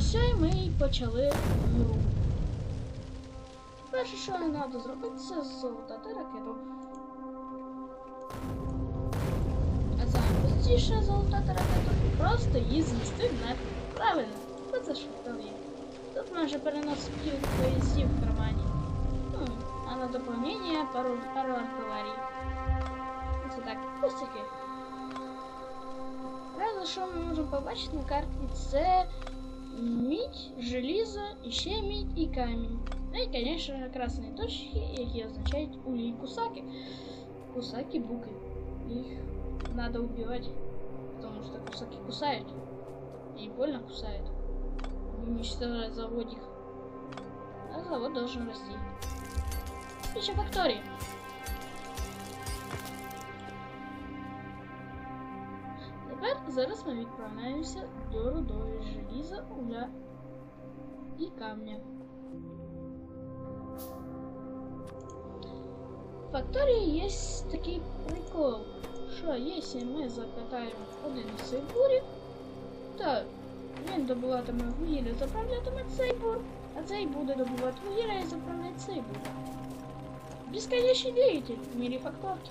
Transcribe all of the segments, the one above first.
Ось і ми й почали гру. Перше, що нам треба зробити, це золотати ракету. А саме простіше золотати ракету просто її знести в. Правильно, це ж є. Тут може переносити поїздів в кармані. Ну, а на доповнення пару, пару артилерій. Це так, пустяки. Правда, що ми можемо побачити на карті, це мідь, желізо, і ще мідь і камінь. Ну і, звісно, красні точки, які означають улі кусаки. Кусаки буки. Їх надо убивать, потому что кусаки кусают. И больно кусают. Уничтожать заводик. А завод должен расти. Еще фактории. Зараз ми відправляємося до рудої желіза, угля і камня. В факторії є такий прикол, що якщо ми закатаємо один із цих бурів, то він добуватиме вугілля, заправлятиме цей бур, а цей буде добувати вугілля і заправляти цей бур. Бесконечный двигатель в мире факторки.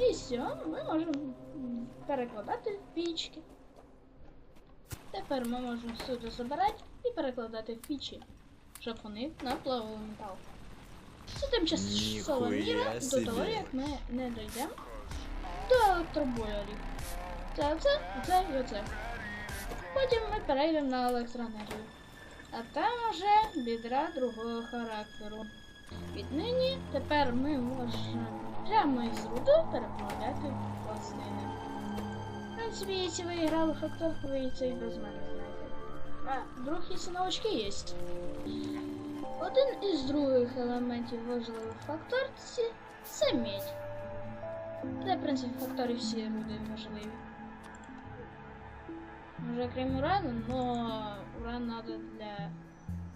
І все, ми можемо перекладати в пічки. Тепер ми можемо сюди забирати і перекладати в пічі, щоб вони наплавили метал. Це тимчасова міра до того, як ми не дійдемо до електробойлерів. Це оце, це і оце. Потім ми перейдемо на електроенергію. А там вже бідра другого характеру. Віднині тепер ми можемо прямо із руду переплавляти пластини. В принципі, якщо ви грали в факторку, ви це і без мене знаєте. А другі синовочки є. Один із других елементів важливих факторці це медь. Та, в принципі, факторі всі руди важливі. Може, крім урану, но уран надо для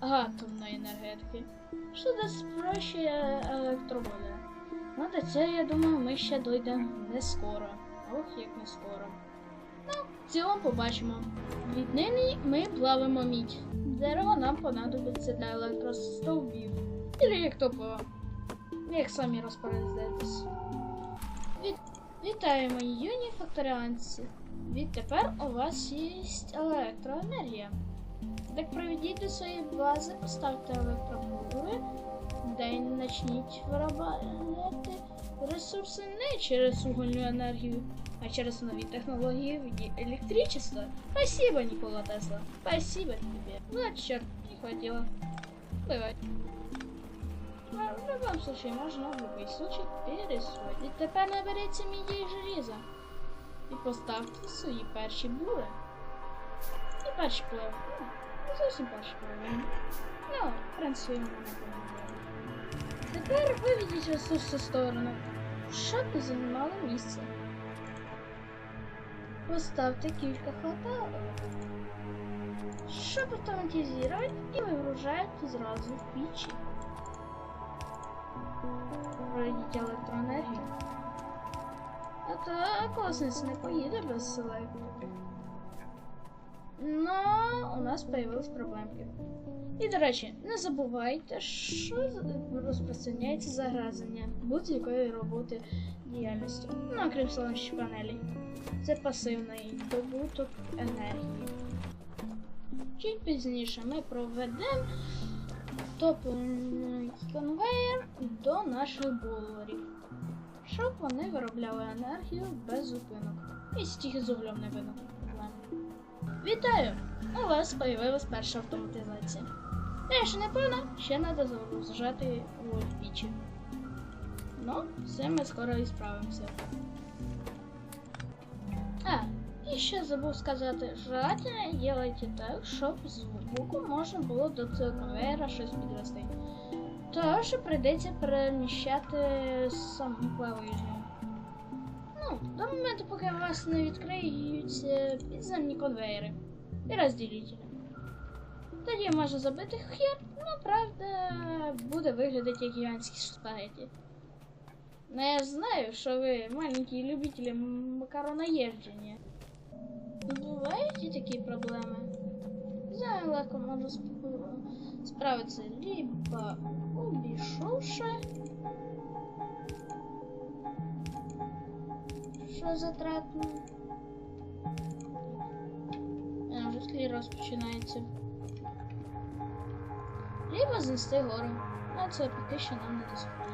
атомної енергетики. Що дасть спрощує електроболя. Ну, до цього, я думаю, ми ще дійдемо не скоро. Ох, як не скоро. Ну, в цілому побачимо. Віднині ми плавимо мідь. Дерево нам понадобиться для електростовбів. Или як то. Як самі розпорядитесь. Від... Вітаю, мої юні факторіанці. Відтепер у вас є електроенергія. Так проведіть до своєї бази, поставте електробури, день почніть виробляти ресурси не через угольну енергію, а через нові технології в виде электричества. Спасибо, Никола Тесла. Спасибо тебе. Ну, черт, не хватило. Бывает. Но в любом случае, можно в любой случай пересудить. Тепер наберіться міді і желіза. І поставте свої перші бури. І перші пливи. Ну, зовсім перші пливи. Ну, не. Тепер виведіть ресурси в сторону, щоб займало місце. Поставте кілька хваталок, щоб автоматизувати і вигружаєте зразу в пічі. Проведіть електроенергію. А то космос не поїде без електрики. Но у нас появились проблемки. І, до речі, не забувайте, що розпространяється загрозення будь-якої роботи діяльності. Ну, окрім сонячних панелей. Це пасивний добуток енергії. Чуть пізніше ми проведемо топливний конвейер до наших болерів, щоб вони виробляли енергію без зупинок. І стільки з углем не проблем. Вітаю! У вас появилась перша автоматизація. Те, що не повна, ще треба загружати у пічі. Ну, все ми скоро і справимося. А, і ще забув сказати, желательно делайте так, щоб з боку можна було до цього конвейера щось підрости. То, що прийдеться переміщати саму плавижню. Ну, до моменту, поки у вас не відкриються підземні конвейери і розділителі. Тоді можна забити хер, ну правда буде виглядати як гігантські спагеті. Ну я знаю, що ви маленькі любителі макаронаєждження. бувають і такі проблеми. З ними легко можна сп- справитися либо обійшовши. Що затратно? А, вже склероз починається. Либо знести гору. А це поки що нам не доступно.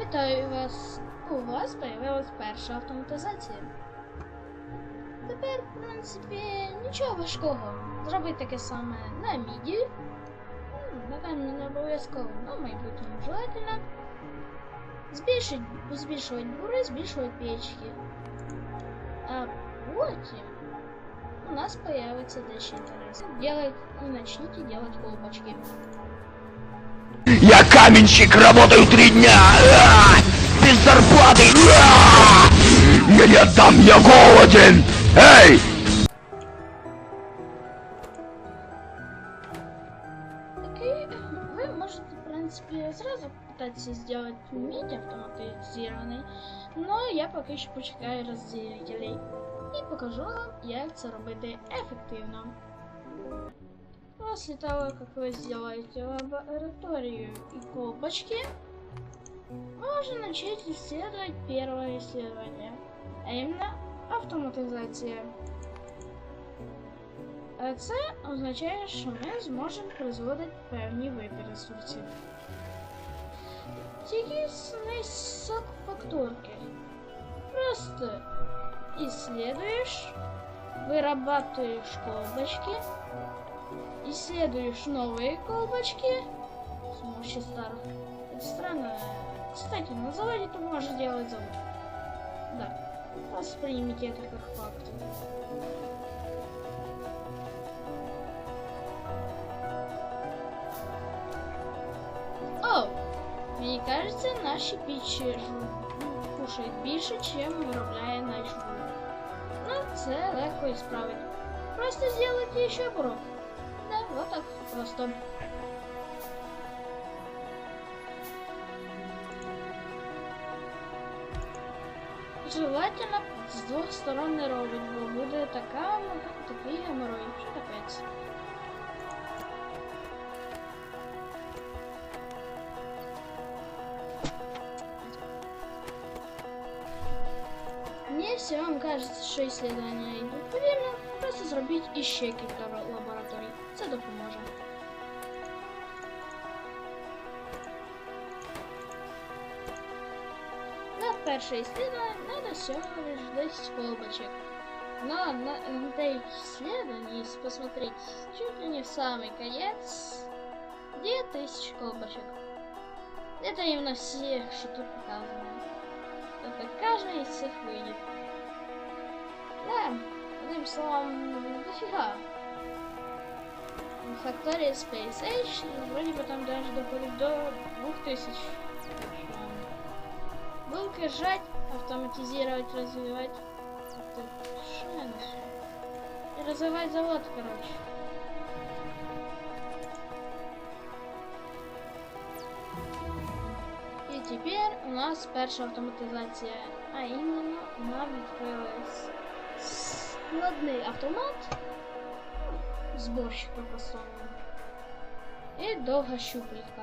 Вітаю вас! У вас появилась перша автоматизація. Тепер, в принципі, нічого важкого. Зробити таке саме на міді. Напевно, не обов'язково, але майбутньому желательно. Збільшить, збільшувати бури, збільшувати печки. А потім у нас появится дещо интересное. Делать, и начните делать колбочки. Я каменщик, работаю три дня! А! Без зарплаты! А! Я не отдам, я голоден! Эй! Окей, вы можете, в принципе, сразу пытаться сделать мид автоматизированный, но я поки що почекаю розділителей і покажу вам, як це робити ефективно. После того, как вы сделаете лабораторию и колбочки, можно начать исследовать первое исследование, а именно автоматизация. А це означає, що ми зможемо призводити певні види ресурсів. Тільки знесок фактурки. Просто исследуешь, вырабатываешь колбочки, исследуешь новые колбочки с помощью старых. Это странно. Кстати, на заводе ты можешь делать завод. Да. Воспримите это как факт. О! Мені кажется, наші пічі жу- Кушають більше, чим виробляє наш жук. Ну, це легко і справити. Просто сделайте ще бурок. Да, вот так просто. Желательно з двох сторон не робить, бо буде така, такий геморрой, що капець. Если вам кажется, що исследования йдуть повільно, просто зробіть іще кілька ла- лабораторій. Це допоможе. На перше исследование надо всего лишь 10 колбочек. Но на, на этих исследований, если посмотреть чуть ли не в самый конец, 2000 колбочек. Это именно все, что тут показано. Только каждый из всех выйдет. Да, одним словом, дофига. Factory Space Age вроде бы там даже доходит до 2000. Так что Булки сжать, автоматизировать, развивать. Это что я несу? И развивать завод, короче. І тепер у нас перша автоматизація, а іменно нам відкрилась Складний автомат, зборщик по-простому. І довга щупалька.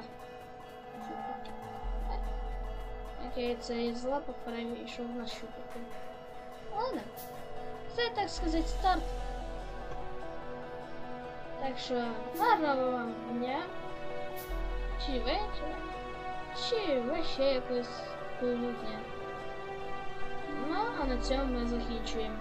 Окей, це із лапок перейшов на щупальку. Ладно. Це, так сказати, старт. Так що, гарного вам дня. Чи вечора. Чи ще якось полудня. Ну, а на цьому ми закінчуємо.